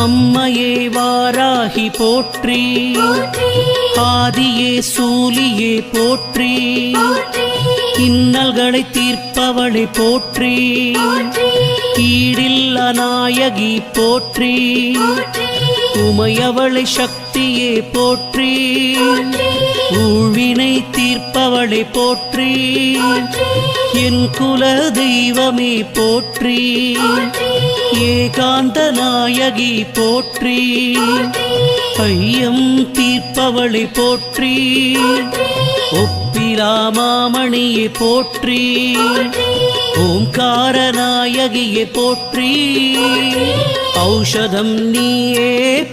நாயகி போற்றி. ஆதியே சூலியே போற்றி. இன்னல்களை தீர்ப்பவளை போற்றி. ஈடில்ல நாயகி போற்றி. உமையவளை சக்தியே போற்றி. ஊழ்வினை தீர்ப்பவளை போற்றி. என் குல தெய்வமே போற்றி. ஏகாந்த நாயகி போற்றி. ஐயம் தீர்ப்பவளை போற்றி. ஒப்பிலாமாமணியை போற்றி. ஓம்கார நாயகியை போற்றி. ஔஷதம் நீயே